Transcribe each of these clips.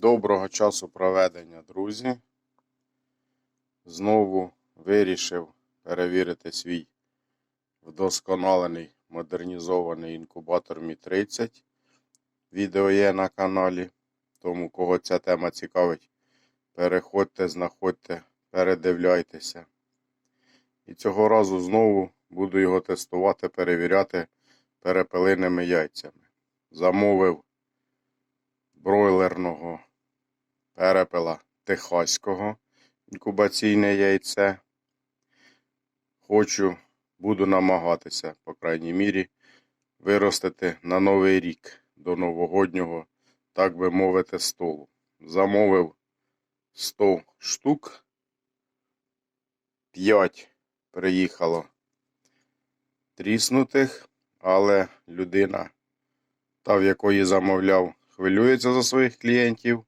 Доброго часу проведення, друзі. Знову вирішив перевірити свій вдосконалений модернізований інкубатор Мі 30. Відео є на каналі. Тому кого ця тема цікавить, переходьте, знаходьте, передивляйтеся. І цього разу знову буду його тестувати, перевіряти перепелиними яйцями. Замовив бройлерного перепела техаського інкубаційне яйце. Хочу, буду намагатися, по крайній мірі, виростити на новий рік до новогоднього, так би мовити, столу. Замовив 100 штук. 5 приїхало тріснутих, але людина, та в якої замовляв, хвилюється за своїх клієнтів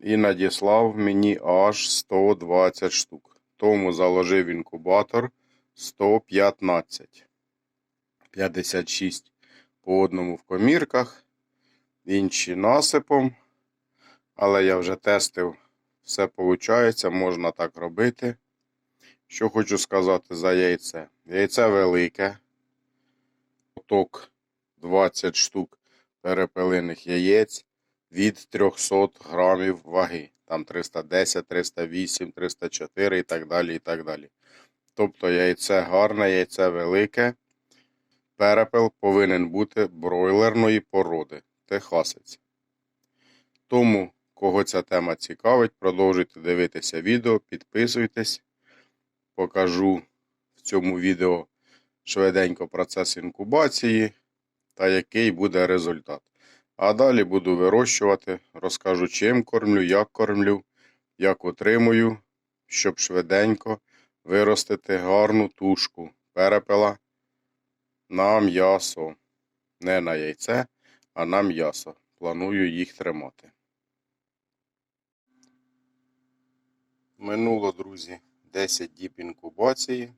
і надіслав мені аж 120 штук. Тому заложив інкубатор 115. 56 по одному в комірках, інші насипом. Але я вже тестив, все виходить, можна так робити. Що хочу сказати за яйце. Яйце велике. Поток 20 штук перепелиних яєць від 300 грамів ваги. Там 310, 308, 304 і так далі. і так далі. Тобто яйце гарне, яйце велике. Перепел повинен бути бройлерної породи. Техасець. Тому, кого ця тема цікавить, продовжуйте дивитися відео, підписуйтесь. Покажу в цьому відео швиденько процес інкубації та який буде результат. А далі буду вирощувати, розкажу, чим кормлю, як кормлю, як утримую, щоб швиденько виростити гарну тушку перепела на м'ясо. Не на яйце, а на м'ясо. Планую їх тримати. Минуло, друзі, 10 діб інкубації.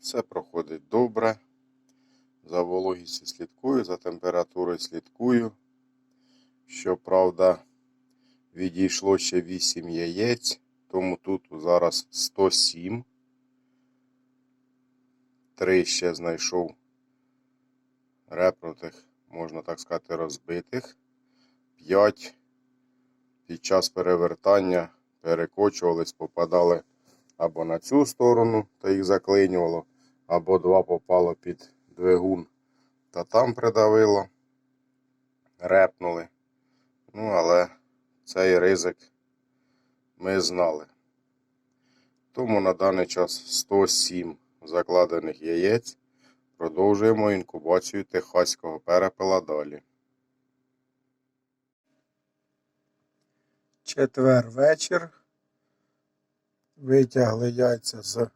Все проходить добре. За вологістю слідкую, за температурою слідкую. Щоправда, відійшло ще 8 яєць, тому тут зараз 107. Три ще знайшов репнутих, можна так сказати, розбитих. 5 під час перевертання перекочувались, попадали або на цю сторону, та їх заклинювало, або два попало під двигун та там придавило, репнули. Ну, але цей ризик ми знали. Тому на даний час 107 закладених яєць. Продовжуємо інкубацію техаського перепела далі. Четвер вечір. Витягли яйця з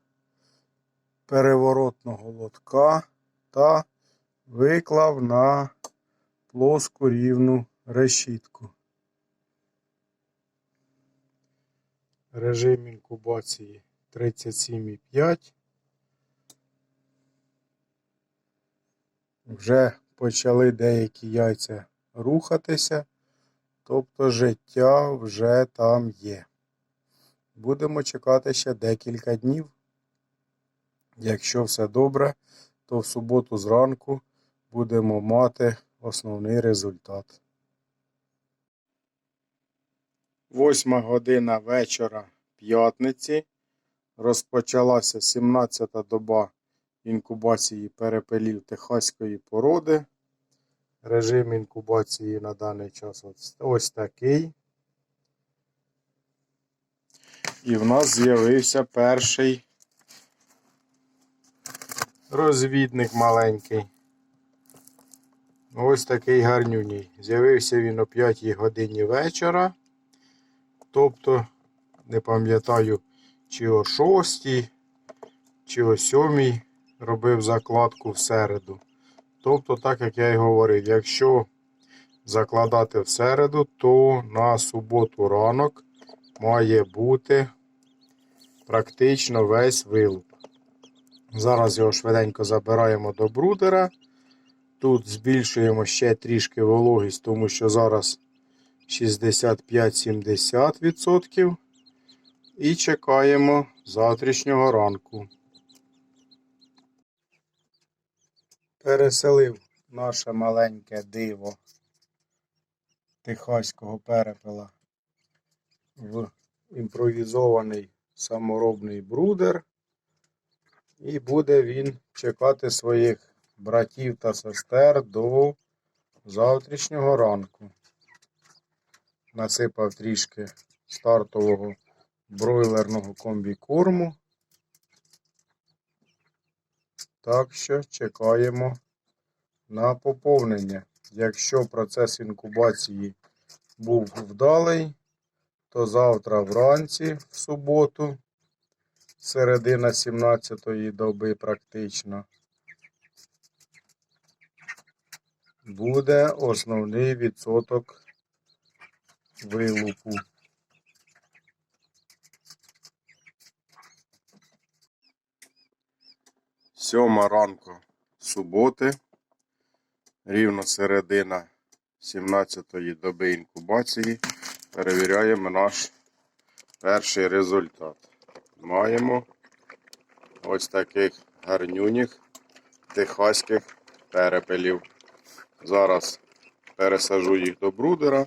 переворотного лотка та виклав на плоску рівну решітку. Режим інкубації 37,5. Вже почали деякі яйця рухатися, тобто життя вже там є. Будемо чекати ще декілька днів. Якщо все добре, то в суботу зранку будемо мати основний результат. Восьма година вечора п'ятниці. Розпочалася 17-та доба інкубації перепелів техаської породи. Режим інкубації на даний час ось такий. І в нас з'явився перший розвідник маленький. Ось такий гарнюній. З'явився він о 5 годині вечора. Тобто, не пам'ятаю, чи о 6, чи о 7 робив закладку всереду. Тобто, так як я й говорив, якщо закладати всереду, то на суботу ранок має бути практично весь вилуп. Зараз його швиденько забираємо до брудера. Тут збільшуємо ще трішки вологість, тому що зараз 65-70%. І чекаємо завтрашнього ранку. Переселив наше маленьке диво техаського перепела в імпровізований саморобний брудер. І буде він чекати своїх братів та сестер до завтрашнього ранку. Насипав трішки стартового бройлерного комбікорму. Так що чекаємо на поповнення. Якщо процес інкубації був вдалий, то завтра вранці, в суботу, середина 17-ї доби практично, буде основний відсоток вилупу. Сьома ранку суботи, рівно середина 17-ї доби інкубації. Перевіряємо наш перший результат. Маємо ось таких гарнюніх техаських перепелів. Зараз пересажу їх до брудера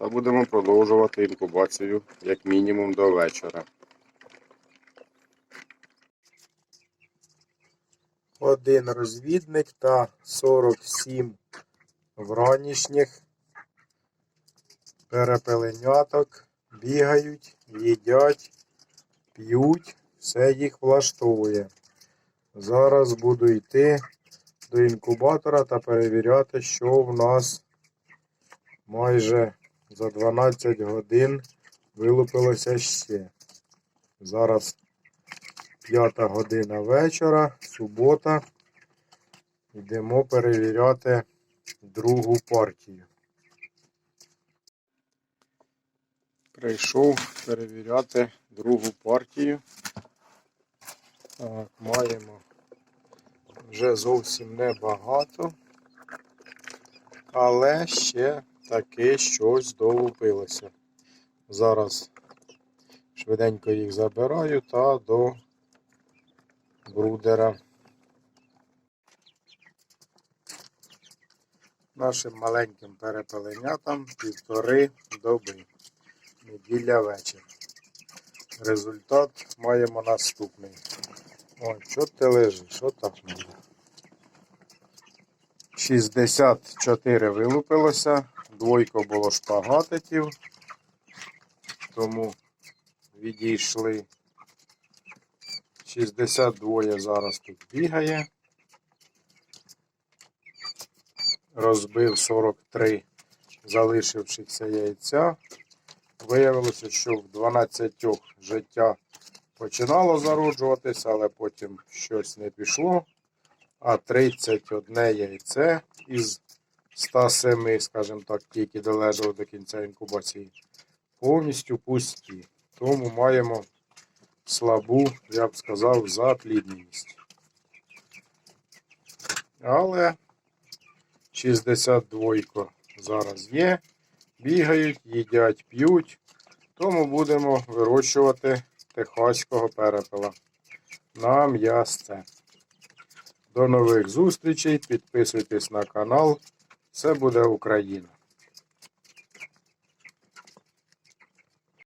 та будемо продовжувати інкубацію як мінімум до вечора. Один розвідник та 47 вранішніх перепеленяток бігають, їдять, п'ють, все їх влаштовує. Зараз буду йти до інкубатора та перевіряти, що в нас майже за 12 годин вилупилося ще. Зараз П'ята година вечора, субота. Йдемо перевіряти другу партію. Прийшов перевіряти другу партію. Так, маємо вже зовсім небагато, але ще таки щось долупилося. Зараз швиденько їх забираю та до брудера. Нашим маленьким перепеленятам півтори доби. Неділя вечір. Результат маємо наступний. Ой, що ти лежиш? Що так мені? 64 вилупилося, двойко було шпагатиків, тому відійшли 62 зараз тут бігає. Розбив 43 залишившихся яйця. Виявилося, що в 12 життя починало зароджуватися, але потім щось не пішло. А 31 яйце із 107, скажімо так, ті, які долежали до кінця інкубації, повністю пусті. Тому маємо слабу, я б сказав, заплідненість. Але 62 зараз є. Бігають, їдять, п'ють. Тому будемо вирощувати техаського перепела на м'ясце. До нових зустрічей. Підписуйтесь на канал. Це буде Україна.